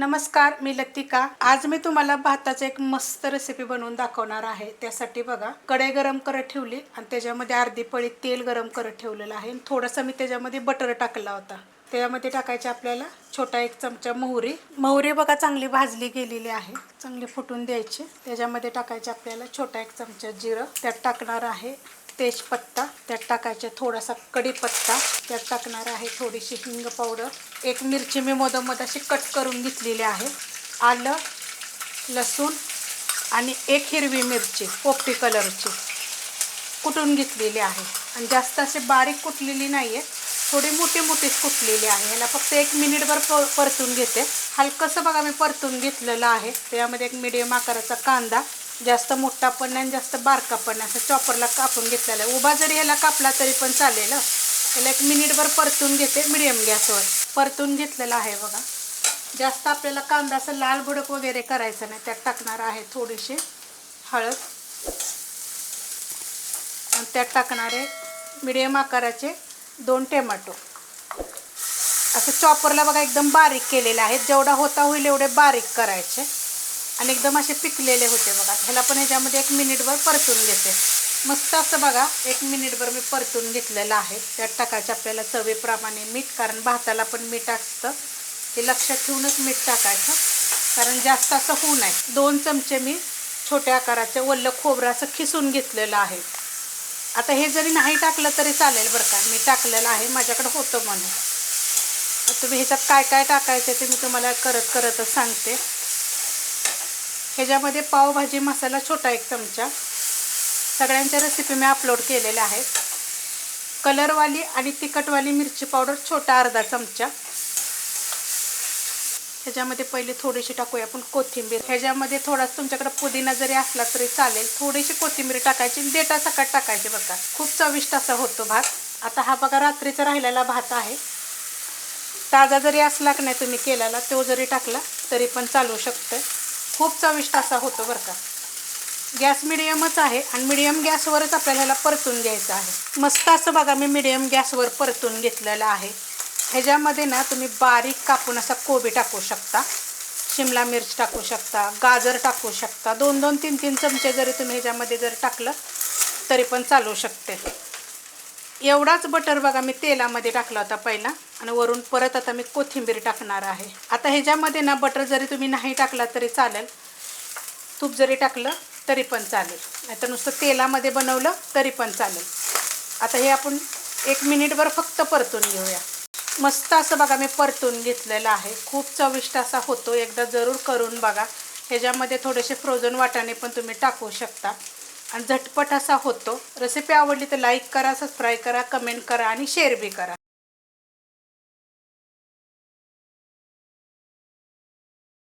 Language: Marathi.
नमस्कार मी लतिका. आज मी तुम्हाला भाताची एक मस्त रेसिपी बनवून दाखवणार आहे. त्यासाठी बघा कढई गरम करत ठेवली आणि त्याच्यामध्ये अर्धी पळी तेल गरम करत ठेवलेलं आहे. आणि थोडंसं मी त्याच्यामध्ये बटर टाकला होता. त्यामध्ये टाकायचे आपल्याला छोटा एक चमचा मोहरी. मोहरी बघा चांगली भाजली गेलेली आहे. चांगली फुटून द्यायची. त्याच्यामध्ये टाकायचे आपल्याला छोटा एक चमचा जिरं. त्यात टाकणार आहे तेजपत्ता त्यात टाकायचा थोडासा कढीपत्ता त्यात टाकणार आहे थोडीशी हिंग पावडर. एक मिरची मी मधोमध अशी कट करून घेतलेली आहे. आलं लसूण आणि एक हिरवी मिरची पोपटी कलरची कुटून घेतलेली आहे. आणि जास्त अशी बारीक कुटलेली नाही आहे थोडी मोठी मोठीच कुटलेली आहे. याला फक्त एक मिनिटभर प परतून घेते. हलकंसं बघा मी परतून घेतलेलं आहे. त्यामध्ये एक मिडियम आकाराचा कांदा जास्त मोठा पण नाही आणि जास्त बारका पण नाही. असं चॉपरला कापून घेतलेला आहे. उभा जरी ह्याला कापला तरी पण चालेल त्याला एक मिनिटभर परतून घेते मिडियम गॅसवर. परतून घेतलेला आहे बघा. जास्त आपल्याला कांदा असं लाल भडक वगैरे करायचं नाही. त्यात टाकणार आहे थोडीशी हळद. आणि त्यात टाकणारे मिडियम आकाराचे दोन टोमॅटो असं चॉपरला बघा एकदम बारीक केलेले आहेत जेवढा होता होईल एवढे बारीक करायचे. आणि एकदम असे पिकलेले होते बघा. ह्याला पण ह्याच्यामध्ये एक मिनिटभर परतून घेते. मस्त असं बघा एक मिनिटभर मी परतून घेतलेलं आहे. त्यात टाकायचं आपल्याला चवीप्रमाणे मीठ कारण भाताला पण मीठ असतं. ते लक्षात ठेवूनच मीठ टाकायचं. कारण जास्त असं होऊ नये. दोन चमचे मी छोट्या आकाराचे वल्ल खोबरं असं खिसून घेतलेलं आहे. आता हे जरी नाही टाकलं तरी चालेल बरं का. मी टाकलेलं आहे माझ्याकडे होतं म्हणून. तुम्ही ह्याच्यात काय काय टाकायचं ते मी तुम्हाला करत करतच सांगते. ह्याच्यामध्ये पावभाजी मसाला छोटा एक चमचा. सगळ्यांच्या रेसिपी मी अपलोड केलेल्या आहेत. कलरवाली आणि तिखटवाली मिरची पावडर छोटा अर्धा चमचा. ह्याच्यामध्ये पहिले थोडीशी टाकूया आपण कोथिंबीर. ह्याच्यामध्ये थोडासा तुमच्याकडे पुदिना जरी असला तरी चालेल. थोडीशी कोथिंबीर टाकायची. देटा सकाळ टाकायची बघा. खूप चविष्ट असा होतो भात. आता हा बघा रात्रीचा राहिलेला भात आहे. ताजा जरी असला की नाही तुम्ही केलेला तो जरी टाकला तरी पण चालू शकतं खूप चविष्ट असा होतो बरं का. गॅस मिडियमच आहे आणि मिडियम गॅसवरच आपल्याला ह्याला परतून घ्यायचं आहे. मस्त असं बघा मी मिडियम गॅसवर परतून घेतलेलं आहे. ह्याच्यामध्ये ना तुम्ही बारीक कापून असा कोबी टाकू शकता शिमला मिर्च टाकू शकता गाजर टाकू शकता दोन दोन तीन तीन चमचे जरी तुम्ही ह्याच्यामध्ये जर टाकलं तरी पण चालू शकते. एवढाच बटर बघा मी तेलामध्ये टाकला होता पहिला. आणि वरून परत आता मी कोथिंबीर टाकणार आहे. आता ह्याच्यामध्ये ना बटर जरी तुम्ही नाही टाकला तरी चालेल. तूप जरी टाकलं तरी पण चालेल. नाहीतर नुसतं तेलामध्ये बनवलं तरी पण चालेल. आता हे आपण एक मिनिटभर फक्त परतून घेऊया. मस्त असं बघा मी परतून घेतलेलं आहे. खूप चविष्ट असा होतो. एकदा जरूर करून बघा. ह्याच्यामध्ये थोडेसे फ्रोझन वाटाणे पण तुम्ही टाकू शकता. आणि झटपट असा होतो. रेसिपी आवडली तर लाईक करा सबस्क्राईब करा कमेंट करा आणि शेअर बी करा.